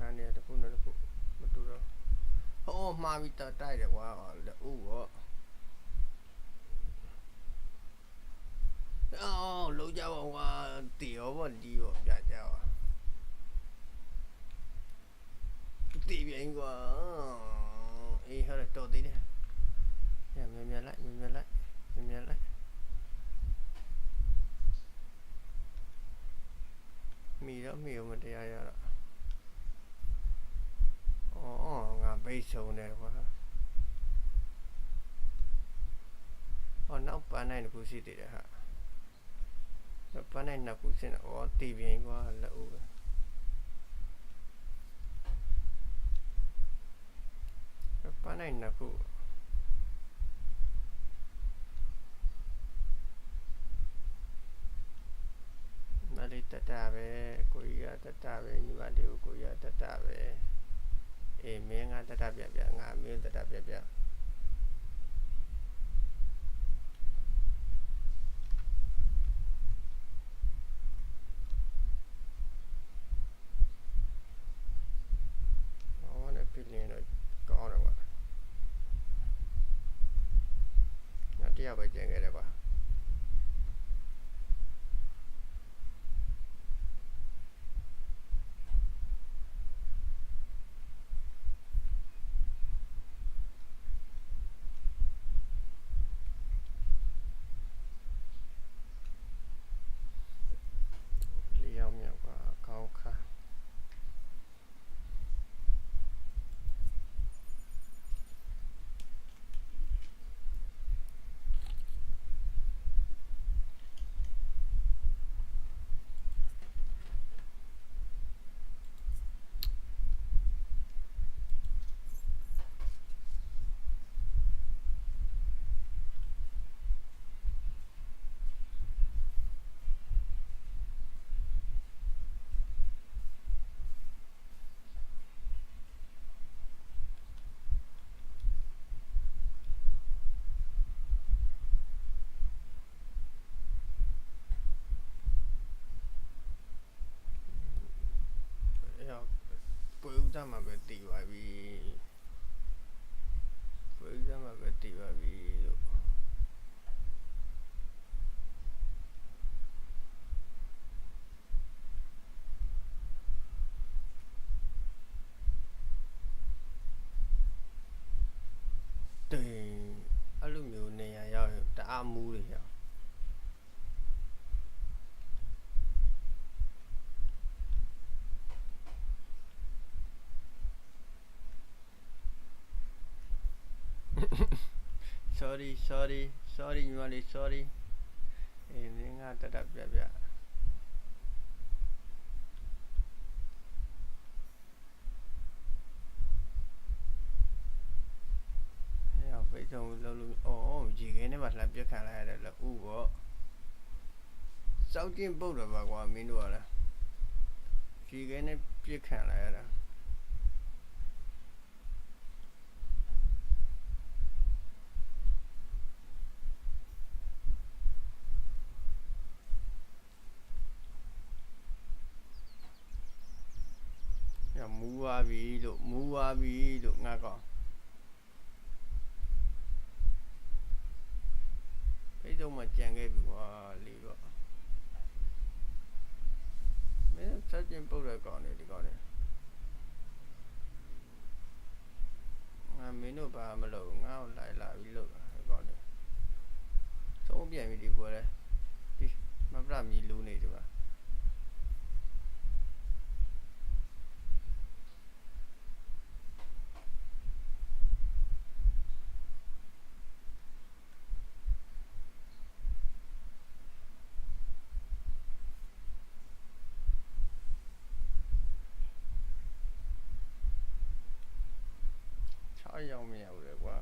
ခန်းတွေကတစ်ခုနဲ့တစ်ခုမတူတော့ဟောမှားပြီးတော့တိုက်တယ်ကွာလက်ဦးရောအော်လုံးကြပါကွာတီရောပေါ့ဒီရောပြကြပါတီပြန်ကွာအေးဟာတော့သေးတယ်ညမြန်မြန်လိုက်မြန်မြန်လိုက်မြန်မြန်လိုက်မိတော့မိရောမတရားရတော့ အော်ငါဘိတ်ဆုံးတယ်ကွာဟောနောက်ပန်းနိုင်တစ်ခုရှိသေးတယ်ဟာနောက်ပန်းနိုင်နှစ်ခုစင်တော့ဩတီပြင်းကွာလက်ဦးပဲနောက်ပန်းနိုင်နှစ်ခုမလေးတတပဲကိုကြီးကတတပဲညီမလေးကိုကိုကြီးကတတပဲ အေးမင်းကတတပြပြငါမင်းတတပြပြဟောနဲ့ပြလင်းတော့ကောင်းတယ်ကွာငါတရားပဲကျန်ခဲ့တယ်ကွာ လေးယောက်မြောက်ကခေါင်းခါယောက် ပွေဥဒမှာပဲတည်ပါပြီပွေဥဒမှာပဲတည်ပါပြီလို့တိန်အဲ့လိုမျိုးနေရာရောက်ရင်တအားမူးတွေရောက် sorry sorry sorry ညီမလေး sorry အေးမင်းကတတပြပြဟဲ့ပိတ်ဆုံးလုံးလုံးအော်ရေခဲနဲ့မှလှမ်းပြက်ခံလိုက်ရတယ်လို့ဥပေါ့စောက်ကျင်ပုတ်တော့ပါကွာမင်းတို့ကလည်းရေခဲနဲ့ပြက်ခံလိုက်ရတာ မူသွားပြီလို့မူသွားပြီလို့ငါကောင်ဖိတ်တော့မှကြံခဲ့ပြီကွာလီတော့မင်းစက်ကျင်ပုတ်တဲ့ကောင်နေဒီကောင်နေငါမင်းတို့ဘာမလုပ်ငါ့ကိုလိုက်လာပြီလို့ဒီကောင်နေသုံးပြန်ပြီဒီကွာလေဒီမပရမီလူနေဒီပါ ရောက်မရဘူးလေကွာ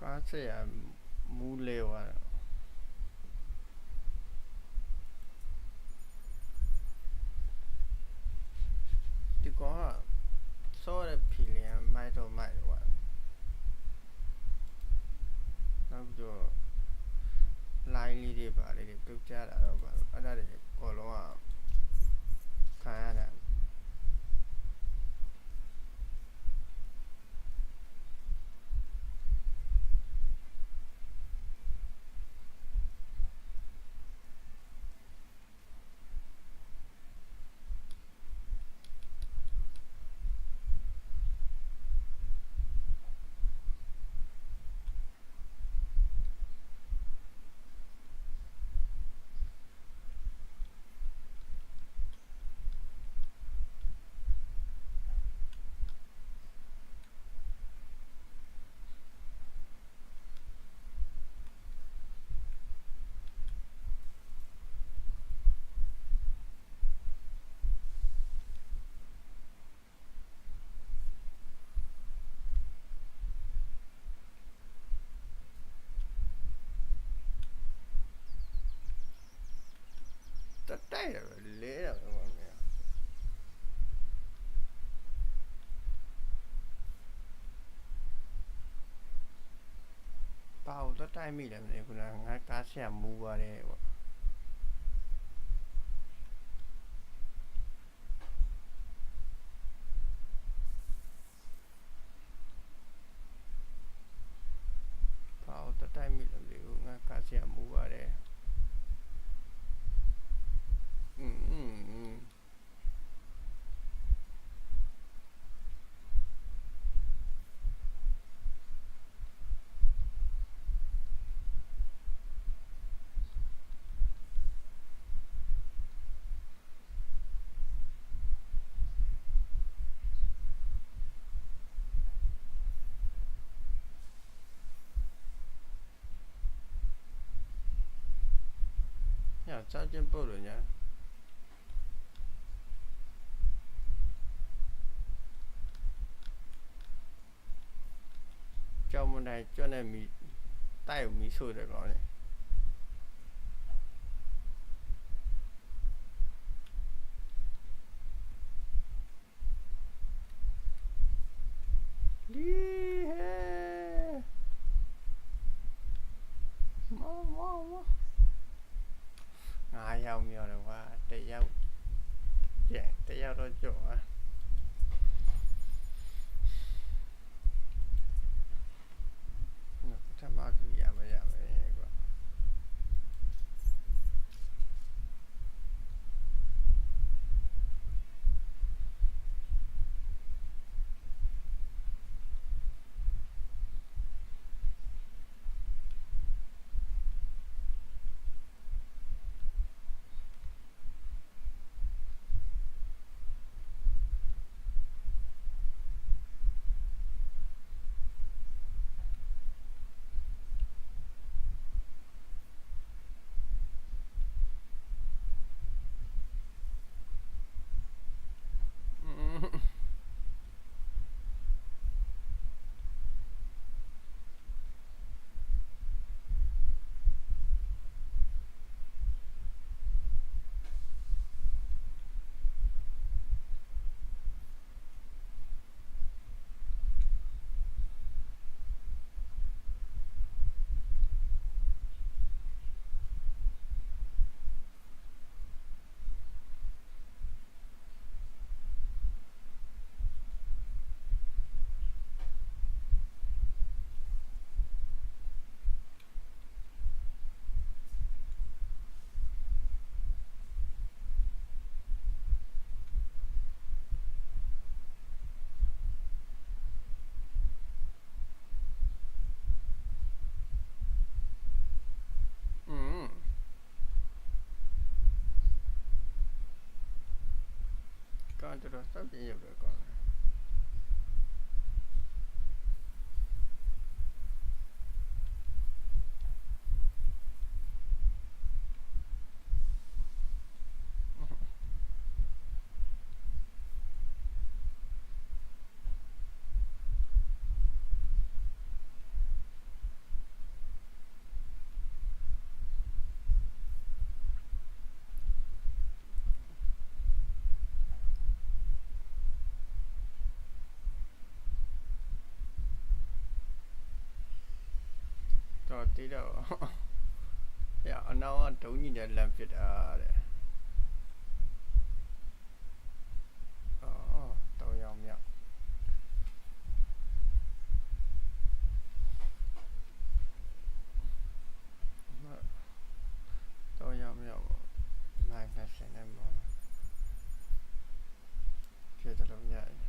ကားဆက်ရမူးလေဝါဒီကောင်ကစောရဖီလျံမိုက်တော့မိုက်ကွာနောက်ပြီးတော့ line လေးတွေပါလေးတွေပြုတ်ကြတာတော့ပါအဲ့ဒါတွေအကုန်လုံးကခံရတာ တိုက်တယ်ပဲလဲတာပဲကွာမင်းပါဦးတော့တိုက်မိတယ်မင်း ညာစာချင်းပုတ်လို့ညာကြောင်မတိုင်းကျွတ်နေမိတိုက်မိဆိုးတယ်ကောင်းလေ ငါရောက်မြော်တယ်ကွာတယောက်ကျ ကောင်းတော့စပ်ပြရုပ်ပဲ တယ်တော့တီးတော့ရအနောက်ကဒုံကြီးနဲ့လမ်းဖြစ်တာတဲ့အော်တောင်းရောင်မြောက်တောင်းရောင်မြောက်နိုင်20နဲ့မောင်းကျေတယ်လို့များ ဟ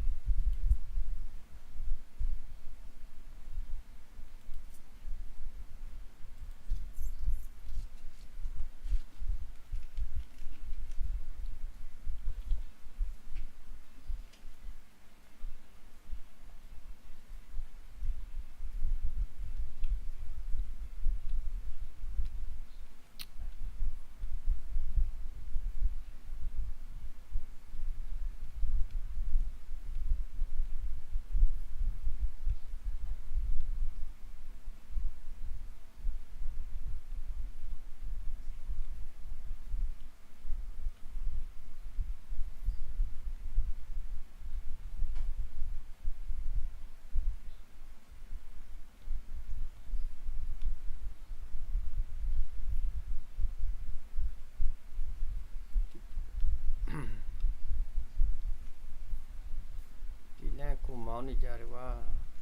နေကြတယ်ကွာ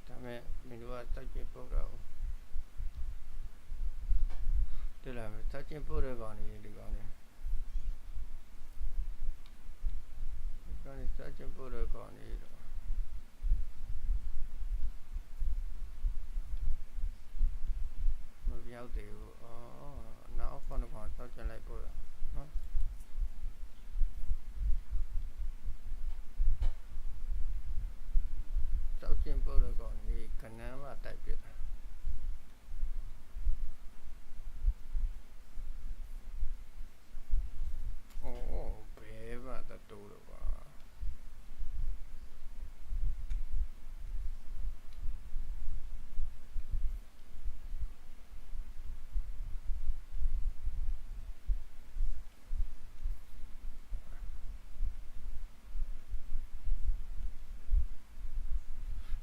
ဒါမဲ့မင်းတို့ကစိုက်ကျင်ပုတ်တော့တွေ့လားမယ်စိုက်ကျင်ပုတ်တဲ့ကောင်နေဒီကောင်နေဒီကောင်နေစိုက်ကျင်ပုတ်တဲ့ကောင်နေတော့မပြောက်သေးဘူးအော်နောက်ဖုန်းကောင်စိုက်ကျင်လိုက်ပို့တော့နော် စောက်ကျင်ပုတ်တော့ကောင်းဒီကနန်းမတိုက်ပြအိုးဘယ်မှာတတူတော့ကွာ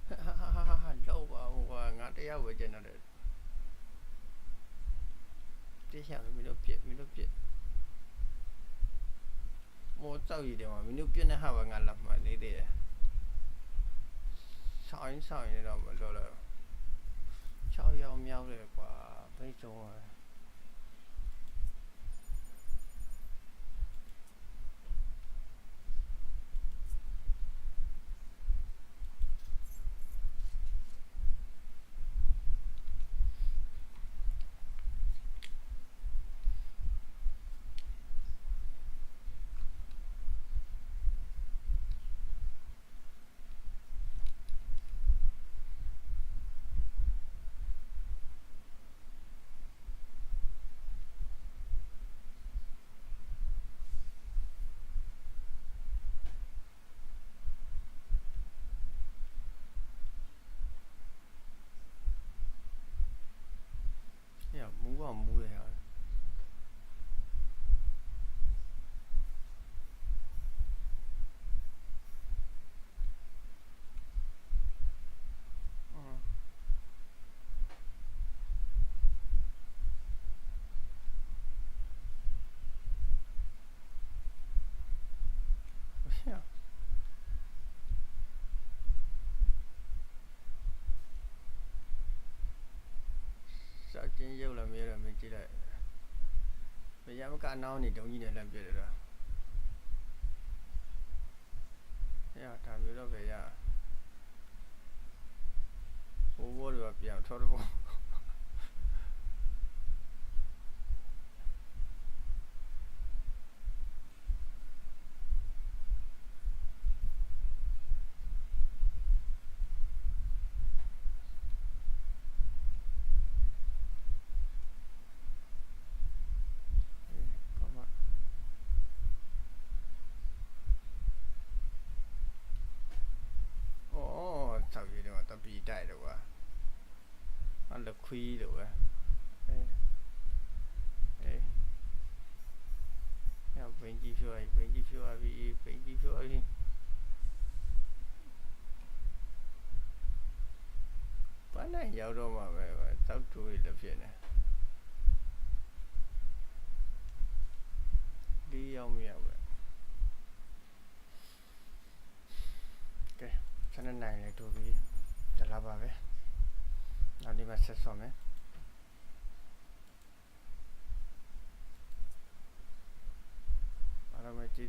ဟာဟာဟာဟာလောက်ပါဟိုကွာငါတရားဝယ် ကျင်တော့တယ်တရားမင်းတို့ပြစ်မင်းတို့ပြစ်မောတောက်ရည်တယ်မှာမင်းတို့ပြစ်နေဟာပါငါလာမှနေတယ်ဆောင်းဆောင်းနေတော့မလို့လို့6ရောင်မြောက်တယ်ကွာဘိတ်ဆုံးอ่ะ 我木的呀？嗯。不是呀。沙金有了没？ မရမကနောင်းနေတုံကြီးနဲ့လမ်းပြတယ်တော့ရဒါမျိုးတော့ပဲရဘိုးဘိုးတွေကပြန်ထောတော့ လခွီးလို့ပဲအဲအဲညဘင်ကြီးပြောဘင်ကြီးပြောပြီးဘင်ကြီးပြောပြီးပန်းနိုင်ရောက်တော့မှာပဲတောက်တူလည်းဖြစ်နေဒီရောက်မရောက်ပဲကဲခဏနိုင်လေတူပြီးတလားပါပဲ all'universazione allora metti